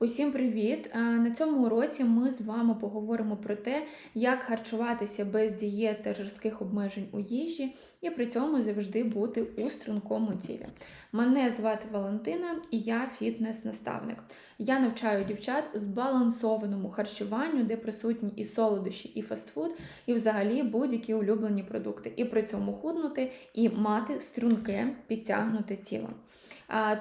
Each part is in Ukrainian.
Усім привіт! Е, На цьому уроці ми з вами поговоримо про те, як харчуватися без дієт та жорстких обмежень у їжі і при цьому завжди бути у стрункому тілі. Мене звати Валентина і я фітнес-наставник. Я навчаю дівчат збалансованому харчуванню, де присутні і солодощі, і фастфуд, і взагалі будь-які улюблені продукти, і при цьому худнути і мати струнке підтягнуте тіло.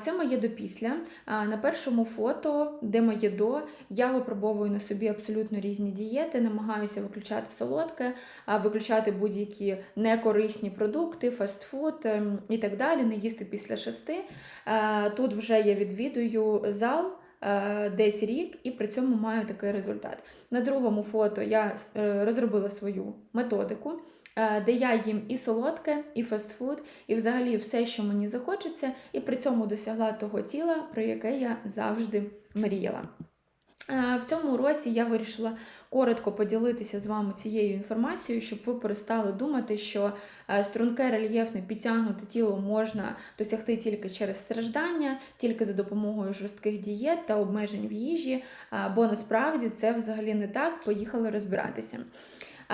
Це моє допісля. На першому фото, де моє до, я випробовую на собі абсолютно різні дієти, намагаюся виключати солодке, виключати будь-які некорисні продукти, фастфуд ем, і так далі, не їсти після шести. Тут вже я відвідую зал. е, Десь рік і при цьому маю такий результат. На другому фото я е, розробила свою методику, де я їм і солодке, і фастфуд, і взагалі все, що мені захочеться, і при цьому досягла того тіла, про яке я завжди мріяла. Е, В цьому уроці я вирішила коротко поділитися з вами цією інформацією, щоб ви перестали думати, що е, струнке рельєфне підтягнуте тіло можна досягти тільки через страждання, тільки за допомогою жорстких дієт та обмежень в їжі, бо насправді це взагалі не так. Поїхали розбиратися.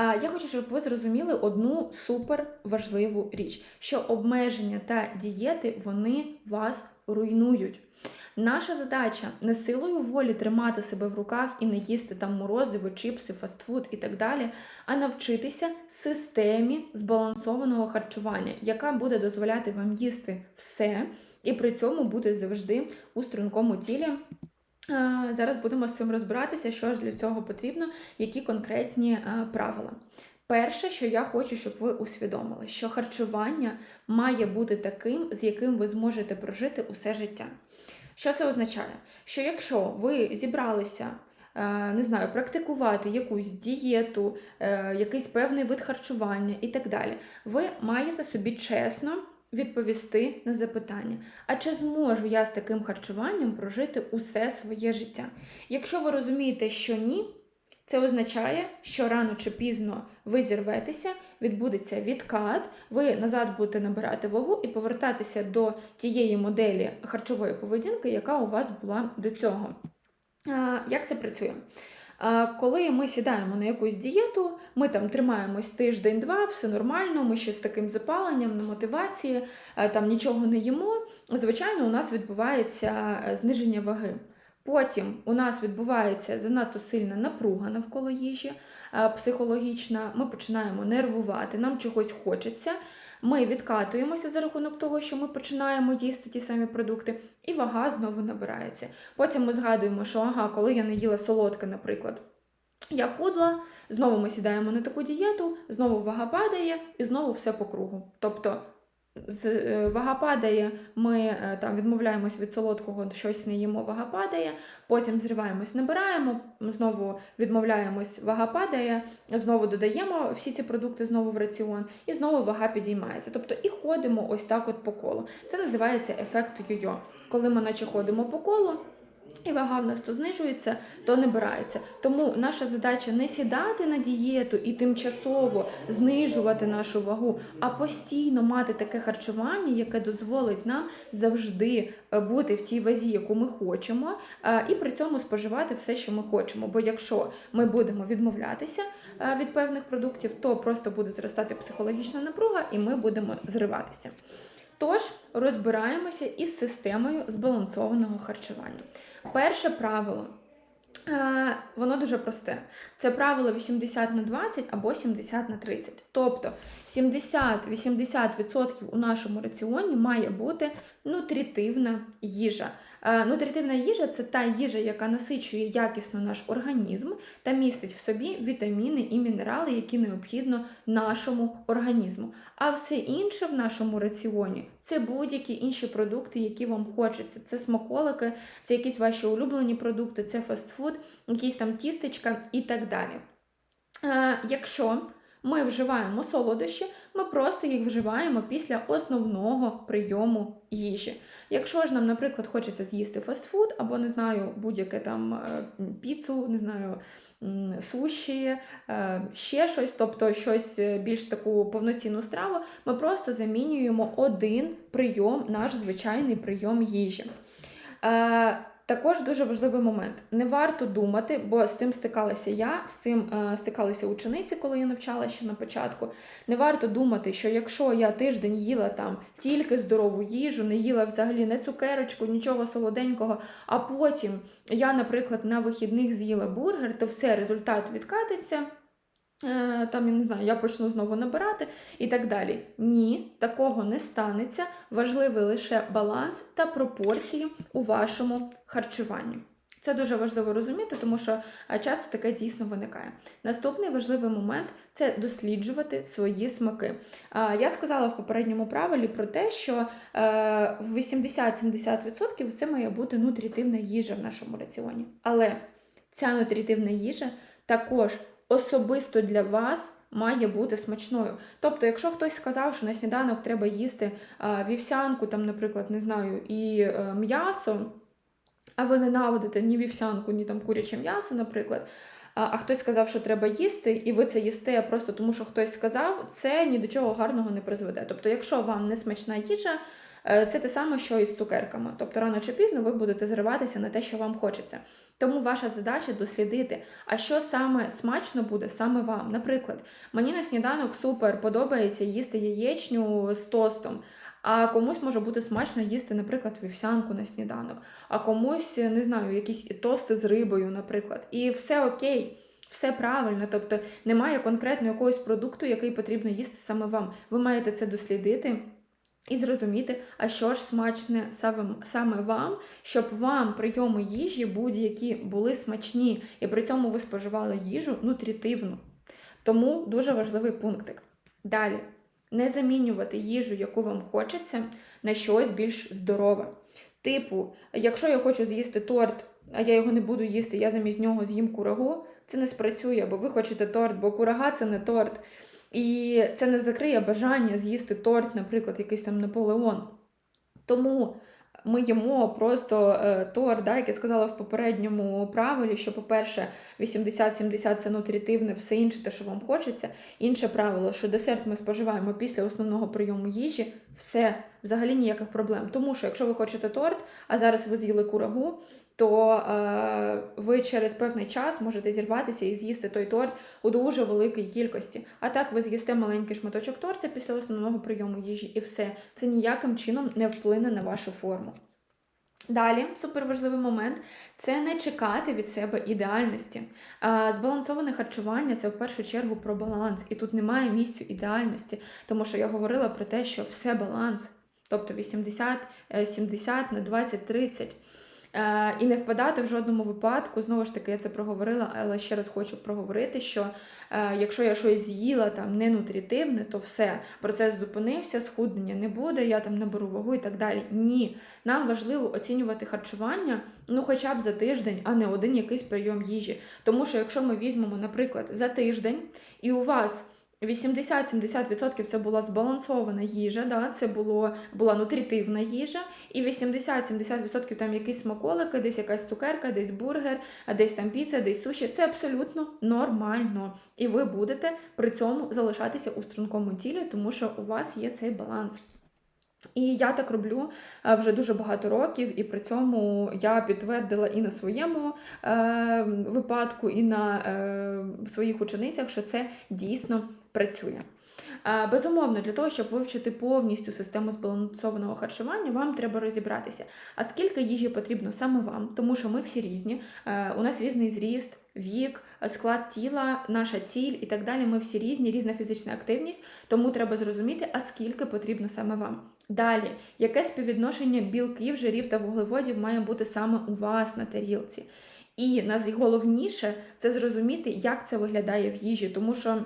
А, Я хочу, щоб ви зрозуміли одну супер важливу річ: що обмеження та дієти вони вас руйнують. Наша задача не силою волі тримати себе в руках і не їсти там морозиво, чіпси, фастфуд і так далі, а навчитися системі збалансованого харчування, яка буде дозволяти вам їсти все і при цьому бути завжди у стрункому тілі. Зараз будемо з цим розбиратися, що ж для цього потрібно, які конкретні правила. Перше, що я хочу, щоб ви усвідомили, що харчування має бути таким, з яким ви зможете прожити усе життя. Що це означає? Що якщо ви зібралися, е, не знаю, практикувати якусь дієту, е, якийсь певний вид харчування і так далі, ви маєте собі чесно відповісти на запитання: а чи зможу я з таким харчуванням прожити усе своє життя? Якщо ви розумієте, що ні, це означає, що рано чи пізно ви зірветеся, відбудеться відкат, ви назад будете набирати вагу і повертатися до тієї моделі харчової поведінки, яка у вас була до цього. Як це працює? Коли ми сідаємо на якусь дієту, ми там тримаємось тиждень-два, все нормально, ми ще з таким запаленням на мотивації, там нічого не їмо. Звичайно, у нас відбувається е, зниження ваги. Потім у нас відбувається занадто сильна напруга навколо їжі, е, психологічна. Ми починаємо нервувати, нам чогось хочеться. Ми відкатуємося за рахунок того, що ми починаємо їсти ті самі продукти, і вага знову набирається. Потім ми згадуємо, що ага, коли я не їла солодке, наприклад, я худла, знову ми сідаємо на таку дієту, знову вага падає і знову все по кругу. Тобто вага падає, ми е, там відмовляємось від солодкого, щось не їмо, вага падає, потім зриваємось, набираємо, знову відмовляємось, вага падає, знову додаємо всі ці продукти знову в раціон, і знову вага підіймається. Тобто і ходимо ось так от по колу. Це називається ефект йо-йо. Коли ми наче ходимо по колу. І вага в нас то знижується, то набирається. Тому наша задача не сідати на дієту і тимчасово знижувати нашу вагу, а постійно мати таке харчування, яке дозволить нам завжди е, бути в тій вазі, яку ми хочемо, е, і при цьому споживати все, що ми хочемо. Бо якщо ми будемо відмовлятися е, від певних продуктів, то просто буде зростати психологічна напруга, і ми будемо зриватися. Тож розбираємося із системою збалансованого харчування. Перше правило. Е, Воно дуже просте. Це правило 80 на 20 або 70 на 30. Тобто 70-80% у нашому раціоні має бути нутритивна їжа. Е, Нутритивна їжа це та їжа, яка насичує якісно наш організм та містить в собі вітаміни і мінерали, які необхідно нашому організму. А все інше в нашому раціоні це будь-які інші продукти, які вам хочеться. Це смаколики, це якісь ваші улюблені продукти, це фастфуд, якісь там тістечка і так далі. Е, Якщо ми вживаємо солодощі, ми просто їх вживаємо після основного прийому їжі. Якщо ж нам, наприклад, хочеться з'їсти фастфуд або не знаю, будь-яке там е, піцу, не знаю, суші, е, ще щось, тобто щось е, більш таку повноцінну страву, ми просто замінюємо один прийом, наш звичайний прийом їжі. Також дуже важливий момент. Не варто думати, бо з тим стикалася я, з цим е, стикалися учениці, коли я навчалася ще на початку. Не варто думати, що якщо я тиждень їла там тільки здорову їжу, не їла взагалі не цукерочку, нічого солоденького, а потім я, наприклад, на вихідних з'їла бургер, то все, результат відкатиться. Е, Там, я не знаю, я почну знову набирати і так далі. Ні, такого не станеться. Важливий лише баланс та пропорції у вашому харчуванні. Це дуже важливо розуміти, тому що е, часто таке дійсно виникає. Наступний важливий момент це досліджувати свої смаки. Я сказала в попередньому правилі про те, що е, в 80-70% це має бути нутрітивна їжа в нашому раціоні. Але ця нутрітивна їжа також особисто для вас. Має бути смачною. Тобто, якщо хтось сказав, що на сніданок треба їсти а, вівсянку, там, наприклад, не знаю, і е, м'ясо, а ви ненавидите ні вівсянку, ні там куряче м'ясо, наприклад. А, а хтось сказав, що треба їсти, і ви це їсте просто тому, що хтось сказав, це ні до чого гарного не призведе. Тобто, якщо вам не смачна їжа, е, це те саме, що і з цукерками. Тобто, рано чи пізно ви будете зриватися на те, що вам хочеться. Тому ваша задача дослідити, а що саме смачно буде саме вам. Наприклад, мені на сніданок супер подобається їсти яєчню з тостом. А комусь може бути смачно їсти, наприклад, вівсянку на сніданок, а комусь, не знаю, якісь тости з рибою, наприклад. І все окей, все правильно. Тобто немає конкретно якогось продукту, який потрібно їсти саме вам. Ви маєте це дослідити. І зрозуміти, а що ж смачне саме вам, щоб вам прийоми їжі будь-які були смачні, і при цьому ви споживали їжу нутрітивну. Тому дуже важливий пунктик. Далі, не замінювати їжу, яку вам хочеться, на щось більш здорове. Типу, якщо я хочу з'їсти торт, а я його не буду їсти, я замість нього з'їм курагу, це не спрацює, бо ви хочете торт, бо курага це не торт. І це не закриє бажання з'їсти торт, наприклад, якийсь там Наполеон. Тому ми їмо просто е, торт, да, як я сказала в попередньому правилі, що, по-перше, 80-70 це нутрітивне, все інше, те, що вам хочеться. Інше правило, що десерт ми споживаємо після основного прийому їжі, все, взагалі ніяких проблем. Тому що, якщо ви хочете торт, а зараз ви з'їли курагу, то е, ви через певний час можете зірватися і з'їсти той торт у дуже великій кількості. А так ви з'їсте маленький шматочок торта після основного прийому їжі, і все. Це ніяким чином не вплине на вашу форму. Далі, суперважливий момент це не чекати від себе ідеальності. Збалансоване харчування це в першу чергу про баланс. І тут немає місця ідеальності, тому що я говорила про те, що все баланс, тобто 80-70 на 20-30. Е, і не впадати в жодному випадку, знову ж таки, я це проговорила, але ще раз хочу проговорити, що е, якщо я щось з'їла там не нутрітивне, то все, процес зупинився, схуднення не буде, я там наберу вагу і так далі. Ні. Нам важливо оцінювати харчування ну хоча б за тиждень, а не один якийсь прийом їжі. Тому що якщо ми візьмемо, наприклад, за тиждень, і у вас 80-70% це була збалансована їжа, да, це було, була нутритивна їжа, і 80-70% там якісь смаколики, десь якась цукерка, десь бургер, а десь там піца, десь суші. Це абсолютно нормально. І ви будете при цьому залишатися у стрункому тілі, тому що у вас є цей баланс. І я так роблю е, вже дуже багато років, і при цьому я підтвердила і на своєму е, випадку, і на е, своїх ученицях, що це дійсно працює. Е, безумовно, для того, щоб вивчити повністю систему збалансованого харчування, вам треба розібратися, а скільки їжі потрібно саме вам, тому що ми всі різні, е, у нас різний зріст, вік, склад тіла, наша ціль і так далі. Ми всі різні, різна фізична активність, тому треба зрозуміти, а скільки потрібно саме вам. Далі, яке співвідношення білків, жирів та вуглеводів має бути саме у вас на тарілці. І найголовніше це зрозуміти, як це виглядає в їжі, тому що.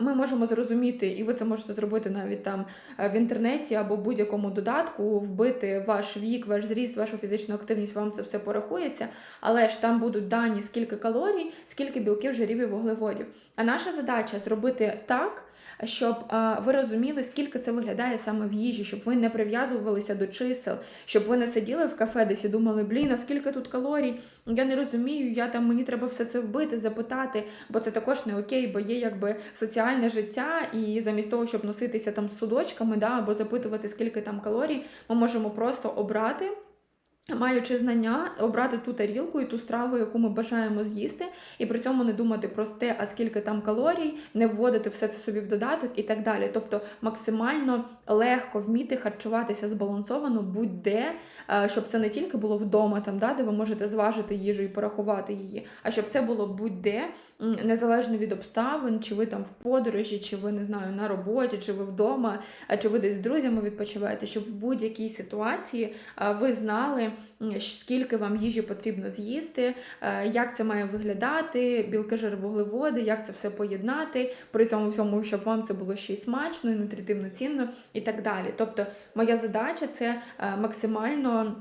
Ми можемо зрозуміти, і ви це можете зробити навіть там в інтернеті або в будь-якому додатку, вбити ваш вік, ваш зріст, вашу фізичну активність, вам це все порахується, але ж там будуть дані, скільки калорій, скільки білків, жирів і вуглеводів. А наша задача зробити так, щоб ви розуміли, скільки це виглядає саме в їжі, щоб ви не прив'язувалися до чисел, щоб ви не сиділи в кафе десь і думали, блін, а скільки тут калорій? Я не розумію, я там мені треба все це вбити, запитати, бо це також не окей, бо є якби соціальне життя, і замість того, щоб носитися там з судочками, да, або запитувати, скільки там калорій, ми можемо просто обрати. Маючи знання, обрати ту тарілку і ту страву, яку ми бажаємо з'їсти, і при цьому не думати про те, а скільки там калорій, не вводити все це собі в додаток і так далі. Тобто максимально легко вміти харчуватися збалансовано будь-де, е, щоб це не тільки було вдома, там, да, де ви можете зважити їжу і порахувати її, а щоб це було будь-де, незалежно від обставин, чи ви там в подорожі, чи ви не знаю на роботі, чи ви вдома, чи ви десь з друзями відпочиваєте, щоб в будь-якій ситуації е, ви знали, скільки вам їжі потрібно з'їсти, е, як це має виглядати, білки, жир, вуглеводи, як це все поєднати, при цьому всьому, щоб вам це було ще й смачно, і нутритивно цінно і так далі. Тобто, моя задача це е, максимально.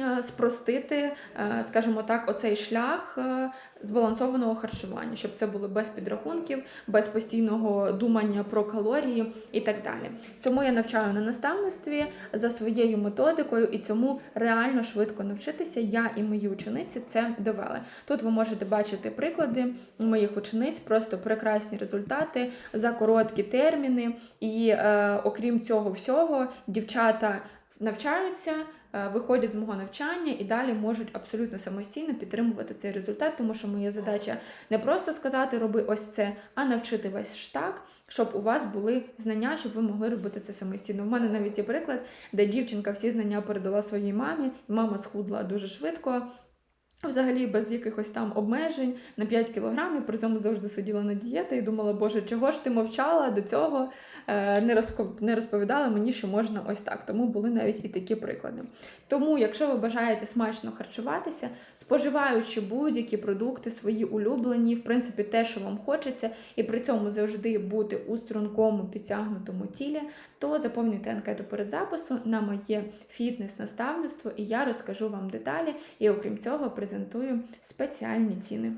Е, Спростити, е, скажімо так, оцей шлях е, збалансованого харчування, щоб це було без підрахунків, без постійного думання про калорії і так далі. Цьому я навчаю на наставництві за своєю методикою, і цьому реально швидко навчитися. Я і мої учениці це довели. Тут ви можете бачити приклади моїх учениць, просто прекрасні результати за короткі терміни. І е, окрім цього всього, дівчата навчаються. Е, Виходять з мого навчання і далі можуть абсолютно самостійно підтримувати цей результат, тому що моя задача не просто сказати роби ось це, а навчити весь штак, щоб у вас були знання, щоб ви могли робити це самостійно. У мене навіть є приклад, де дівчинка всі знання передала своїй мамі, і мама схудла дуже швидко. Взагалі без якихось там обмежень на 5 кілограмів, при цьому завжди сиділа на дієті і думала, боже, чого ж ти мовчала до цього, е, не розповідала мені, що можна ось так. Тому були навіть і такі приклади. Тому, якщо ви бажаєте смачно харчуватися, споживаючи будь-які продукти, свої улюблені, в принципі, те, що вам хочеться, і при цьому завжди бути у стрункому підтягнутому тілі, то заповнюйте анкету перед запису на моє фітнес-наставництво, і я розкажу вам деталі. І окрім цього, презентую спеціальні ціни.